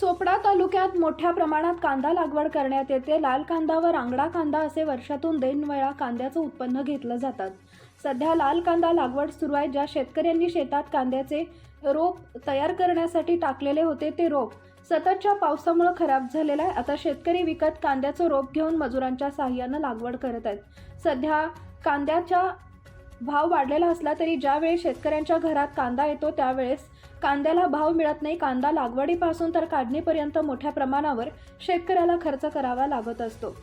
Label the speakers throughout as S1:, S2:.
S1: चोपडा तालुक्यात मोठ्या प्रमाणात कांदा लागवड करण्यात येते. लाल कांदा व रांगडा कांदा असे वर्षातून दोन वेळा कांद्याचं उत्पन्न घेतलं जातात. सध्या लाल कांदा लागवड सुरू आहे. ज्या शेतकऱ्यांनी शेतात कांद्याचे रोप तयार करण्यासाठी टाकलेले होते ते रोप सततच्या पावसामुळे खराब झालेलं आहे. आता शेतकरी विकत कांद्याचं रोप घेऊन मजुरांच्या साह्यानं लागवड करत आहेत. सध्या कांद्याच्या भाव वाढलेला असला तरी ज्यावेळी शेतकऱ्यांच्या घरात कांदा येतो त्यावेळेस कांद्याला भाव मिळत नाही कांदा लागवडीपासून तर काढणीपर्यंत मोठ्या प्रमाणावर शेतकऱ्याला खर्च करावा लागत असतो.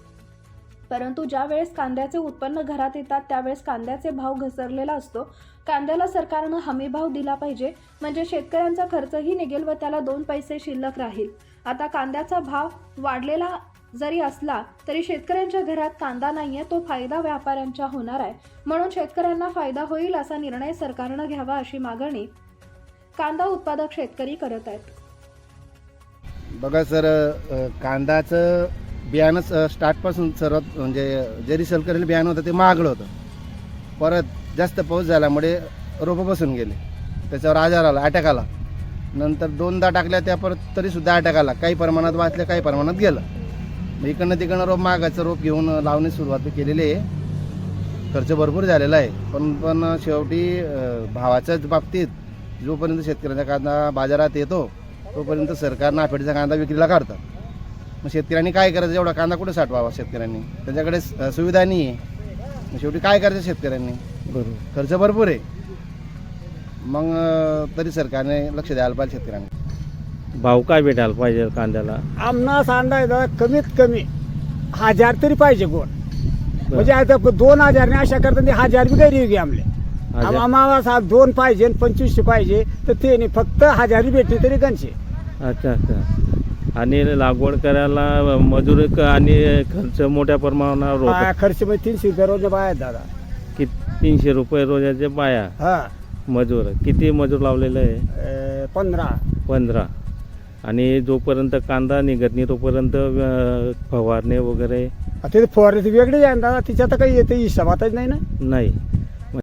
S1: परंतु ज्यावेळेस कांद्याचे उत्पन्न घरात येतात त्यावेळेस कांद्याचे भाव घसरलेला असतो. कांद्याला सरकारनं हमीभाव दिला पाहिजे म्हणजे शेतकऱ्यांचा खर्चही निघेल व त्याला दोन पैसे शिल्लक राहील. आता कांद्याचा भाव वाढलेला जरी असला तरी शेतकऱ्यांच्या घरात कांदा नाहीये तो फायदा व्यापाऱ्यांच्या होणार आहे. म्हणून शेतकऱ्यांना फायदा होईल असा निर्णय सरकारनं घ्यावा अशी मागणी कांदा उत्पादक शेतकरी करत आहेत.
S2: बघा सर कांद्याचं कांदाचं बियाणंच स्टार्टपासून सर्वात म्हणजे जरी रिसेल बियाणं होतं ते महागडं होतं. परत जास्त पाऊस झाल्यामुळे रोपं बसून गेले. त्याच्यावर आजार आला अटॅक आला. नंतर दोनदा टाकल्या त्या परत तरीसुद्धा अटॅक आला. काही प्रमाणात वाचल्या काही प्रमाणात गेलं. इकडनं तिकडनं रोप मागायचं रोप घेऊन लावण्यास सुरुवात केलेली आहे. खर्च भरपूर झालेला आहे. पण पण शेवटी भावाच्याच बाबतीत जोपर्यंत शेतकऱ्याचा कांदा बाजारात येतो तोपर्यंत सरकार नाफेडचा कांदा विक्रीला काढतात. मग शेतकऱ्यांनी काय करायचं? एवढा कांदा कुठे साठवावा शेतकऱ्यांनी? त्यांच्याकडे सुविधा नाही आहे. मग शेवटी काय करायचं शेतकऱ्यांनी?
S3: बरोबर.
S2: खर्च भरपूर आहे. मग तरी सरकारने लक्ष द्यायला पाहिजे शेतकऱ्यांना.
S3: भाव काय भेटायला पाहिजे कांद्याला?
S4: आमनास अंदाज कमीत कमी हजार तरी पाहिजे गोड. म्हणजे आता दोन हजारने अशा करता ते हजार बी गैरी गे आमले.
S3: हजार?
S4: आम्हाला साहेब दोन पाहिजे आणि पंचवीसशे पाहिजे तर ते नाही फक्त हजारी भेटली तरी गणशे.
S3: अच्छा अच्छा. आणि लागवड करायला मजूर क- आणि खर्च मोठ्या प्रमाणावर होतो.
S4: खर्च म्हणजे तीनशे रुपये रोज बाहेर दादा.
S3: कि तीनशे रुपये रोजाचे बाया
S4: हा.
S3: मजूर. किती मजूर लावलेले आहे?
S4: अं, पंधरा.
S3: पंधरा. आणि जोपर्यंत कांदा निघत नाही तोपर्यंत अं, फवारणे वगैरे
S4: आता ते फवारणी वेगळी आहे ना दादा तिच्यात काही येते हिशोबातच नाही ना?
S3: नाही.